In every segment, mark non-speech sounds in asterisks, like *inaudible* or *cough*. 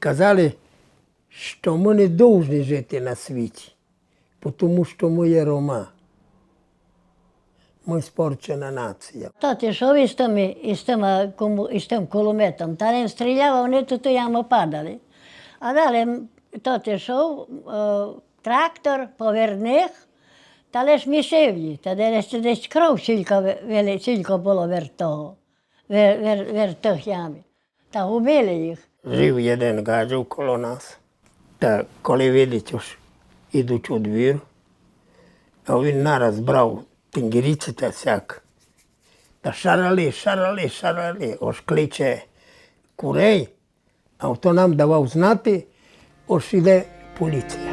Казали, що ми не повинні жити на світі, тому що ми є Рома. Ми спорчена нація. Тот ішов із тими, із тим, е, із тим кулеметом, та він стріляв, вони тут у яму падали. А далі м, тот ішов, е, трактор поверних, та лиш мішив їх, та десь, десь кров сілько, ви- було вер того, вер, вер, вер тих ямі. Та убили їх. Жив один гаджев коло нас. Та коли видить, ідуть у двір, а він нараз брав тингіріці та сяк. Та шарали, шарали, шарали, ось кличе курей, а то нам давав знати, ось іде поліція.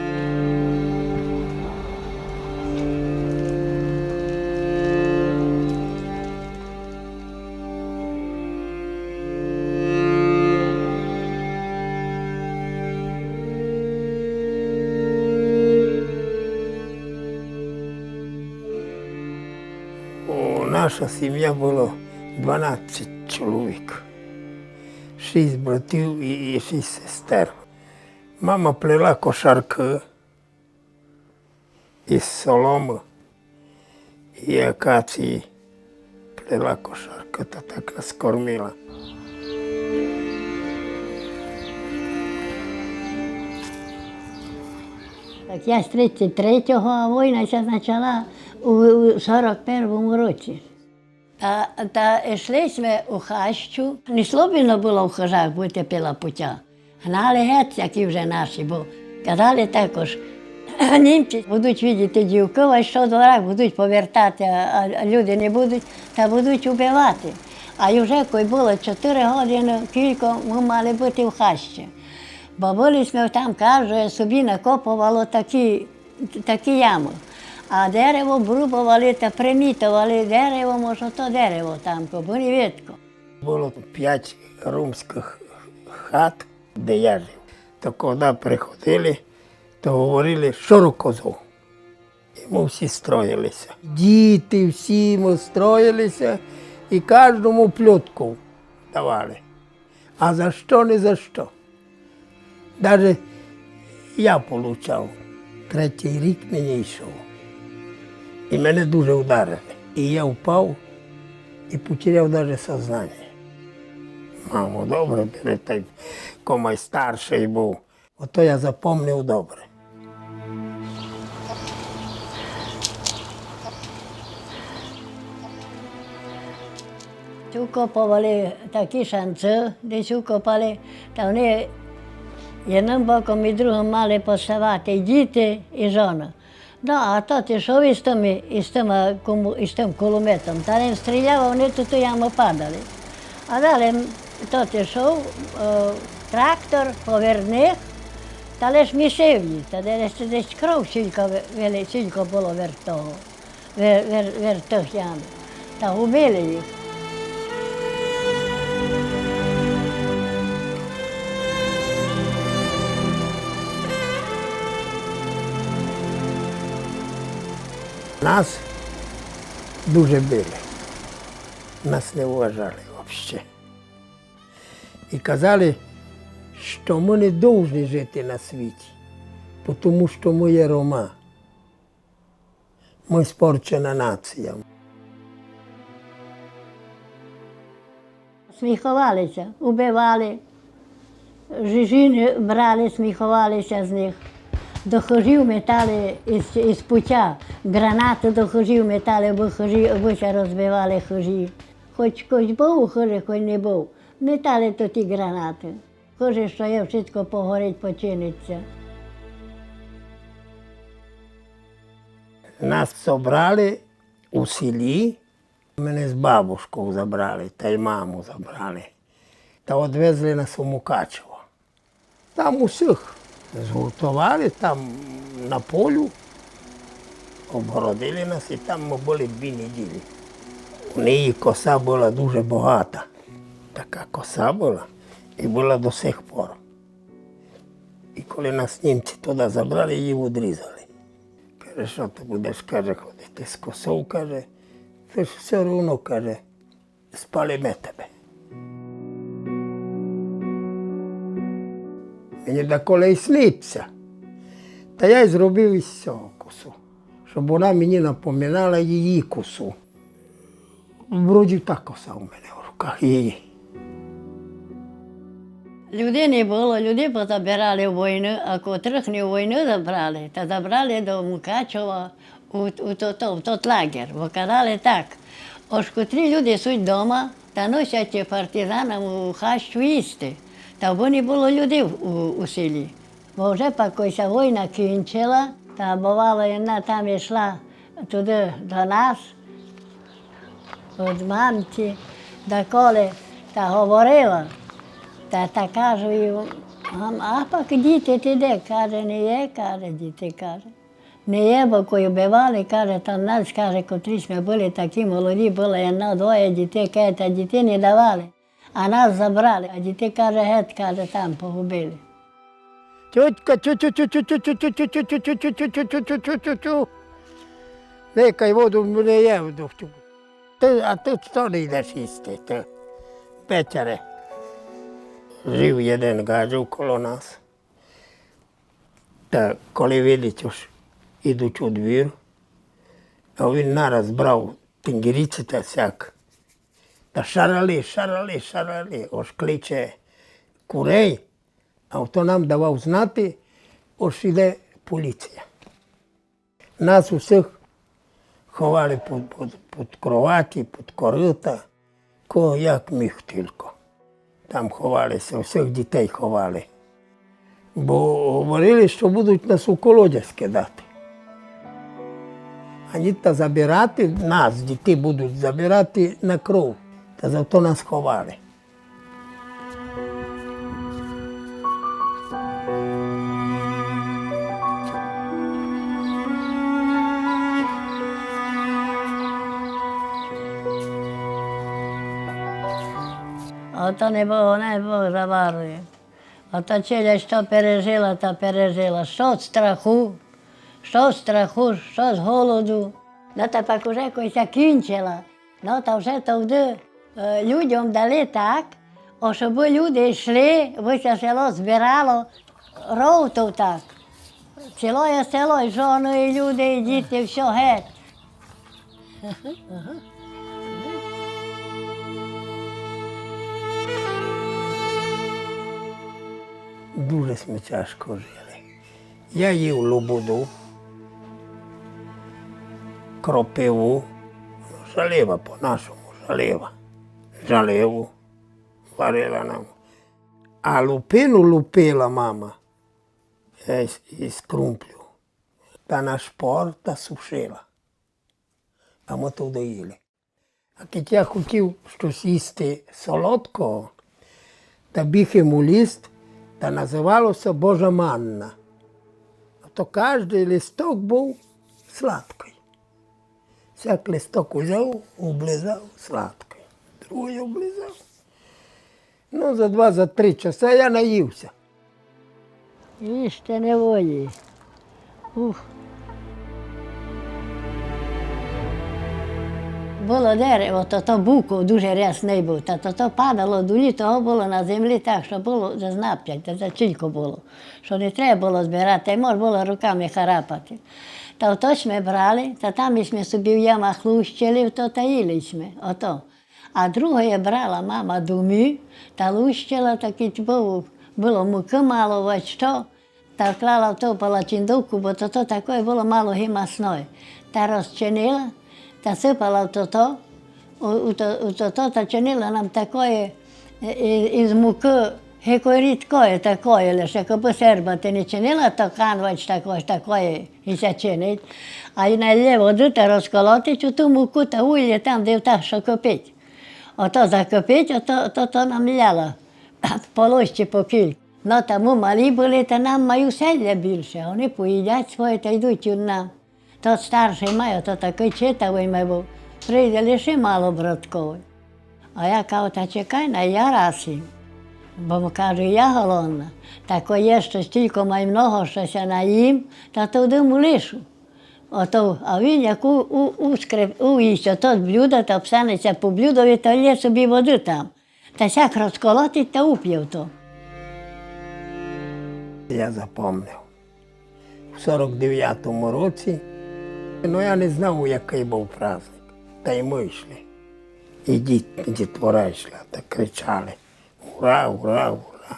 Наша сім'я було 12 чоловік. Шість братів і, і шість сестер. Мама плела кошарки із соломи і акації. Плела кошарки та так нас кормила. Так я з 33-го, а війна почала у 41-му році. Та, та йшли ми у хащу. Не слобідно було в хожах бути піла путя. Гнали геть, які вже наші, бо казали також, німці будуть видіти дівкова, що дворах будуть повертати, а, а люди не будуть, та будуть убивати. А вже коли було 4 години, кілько ми мали бути в хащі. Бо були ми там, каже, собі накопувало такі, такі ями. А дерево брубували та примітували дерево, може, то дерево там, не. Було п'ять румських хат, де я жив. То коли приходили, то говорили, що рукозу. І ми всі строїлися. Діти всі ми строїлися і кожному плютку давали. А за що, не за що. Навіть я отримав. Третій рік мені йшов. І мене дуже ударили. І я впав і потеряв навіть сознання. Мамо, добре, той комай старший був. Ото я запомнив добре. Укопували такі шанці, десь укопали, та вони одним боком і другим мали поставати діти, і жона. Ну, а ішов із тим, із тим, е, кому- із тим кулеметом, та він стріляв, а вони тут у яму падали. А далі то ти ішов, е, трактор поверних, та лиш мішивні, та десь, десь кров сілько, ви- вели- сілько було вер того, вер, вер, вер тих ям. Та убили їх. Нас дуже били. Нас не вважали взагалі. І казали, що ми не повинні жити на світі, тому що ми є Рома. Ми спорчена нація. Сміхувалися, убивали, жінки брали, сміхувалися з них. До хожів метали із, із путя, гранати до хожів метали, бо хожі, обича розбивали хожі. Хоч хтось був у хожі, хоч не був. Метали то ті гранати. Хоже, що є wszystko погорить, починиться. Нас собрали у селі, мене з бабушкою забрали, та й маму забрали. Та відвезли нас у Мукачево. Там усіх згуртували, там на полю, обгородили нас і там ми були дві неділі. У неї коса була дуже багата. Така коса була і була до сих пор. І коли нас німці туди забрали, її відрізали. Каже, що ти будеш, каже, ходити з косою, каже, ти ж все одно, каже, спалиме тебе. Мені деколи і сниться. Та я й зробив із цього косу, щоб вона мені напоминала її косу. Вроді та коса у мене в руках її. Людей не було, люди позабирали в війну, а котрих не війну забрали, та забрали до Мукачева у, у, в тот лагер. Бо казали так, ось котрі люди суть вдома та носять партизанам у хащу їсти. Та бо не було людей у, у селі. Бо вже покойся війна кінчила, та бувало, вона там йшла туди до нас, від мамці, доколи та говорила. Та, та кажу «Ам, а пак діти ти де? Каже, не є, каже, діти, каже. Не є, бо коли вбивали, каже, там нас, каже, котрі ми були такі молоді, було одно, двоє дітей, каже, та дітей не давали. А нас забрали, а дітей, каже, геть, каже, там погубили. Тьотька, тю тю тю тю тю тю тю тю тю тю тю тю тю тю тю тю тю Никай воду мене є в духтю. Ти, а ти що не йдеш їсти? Ти? Петяре. Жив один гаджу коло нас. Та коли видить, ідуть у двір, а він нараз брав тингіріці та сяк. Та шарали, шарали, шарали, ось кличе курей, а то нам давав знати, ось іде поліція. Нас усіх ховали під, під, під кроваті, під корита, кого як міг тільки. Там ховалися, всіх дітей ховали. Бо говорили, що будуть нас у колодязь кидати. Ані та забирати нас, дітей будуть забирати на кров. Та зато нас ховали. Ото не було, не Бог заварує. Ото челя, що пережила, та пережила. Що з страху, що з страху, що з голоду. Ну, та так уже кінчила. Ну, та вже тоді е, людям дали так, о, щоб люди йшли, вися село збирало, ровтов так. Ціле село, і жони, і люди, і діти, все геть. Дуже ми тяжко жили. Я їв лободу, кропиву, ну, жалива по-нашому, жалива já levo farela não. A lupeno lupela mama, é escrúmpio. Está nas portas, sushela. Amo tudo ele. Aqui tinha купив щось їсти солодкого, та біг йому ліст, та називалося Божа манна. А то кожен листок був сладкий. Всяк листок узяв, облизав сладко. Другий облизав. Ну, за два, за три часа я наївся. І ще не волі. Ух. Було дерево, то то буко дуже рясний був, та то то падало долі, того було на землі так, що було за знап'ять, та за чілько було, що не треба було збирати, і можна було руками харапати. Та ото ж ми брали, та там ми собі в ямах лущили, то таїли ми, ото. А друге брала мама думі, та лущила, таки було, було муки мало, що, та вклала в ту палачиндовку, бо то, то таке було мало гімасної. Та розчинила, та сипала в то, у, у, у то, то, та чинила нам такої е, е, із муки, гекої рідкої такої, лише якби серба ти не чинила, то канвач такої, такої і чинить. А й налє воду та розколотить у ту муку та улє там, де так, що кипить. Ото закипить, ото то, то намляла *coughs* по ложці по кіль. Ну тому малі були, та нам маю селля більше. Вони поїдять своє та йдуть у нам. Тот старший має, то такий читавий ми був. Прийде лише мало братковий. А я кажу, та чекай на я їм. Бо кажу, я голодна. Так є щось тільки маю много, щось я наїм, та туди му лишу. Ото, а він як у, у, у, скрип, у їсть, то блюдо, та псанеться по блюдові, то є собі води там. Та сяк розколотить та уп'є то. Я запомнив. В 49-му році, ну я не знав, який був праздник. Та й ми йшли. І діт, дітвора йшла, так кричали. Ура, ура, ура.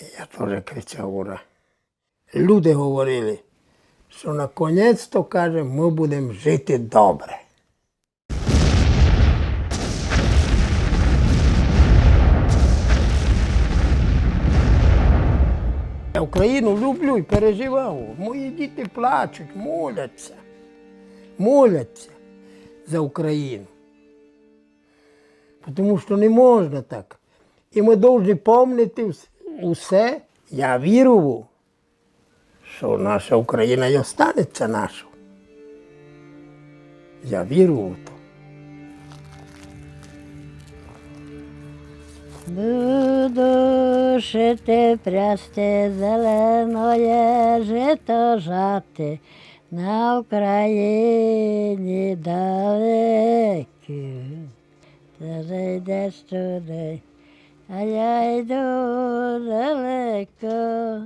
І я теж кричав ура. Люди говорили, що наконець-то, каже, ми будемо жити добре. Я Україну люблю і переживав. Мої діти плачуть, моляться, моляться за Україну. Тому що не можна так. І ми повинні пам'ятати усе. Я вірю, що наша Україна і останеться нашою. Я вірю в то. Буду прясти зеленоє жито жати на Україні далекі. Ти зайдеш туди, а я йду далеко.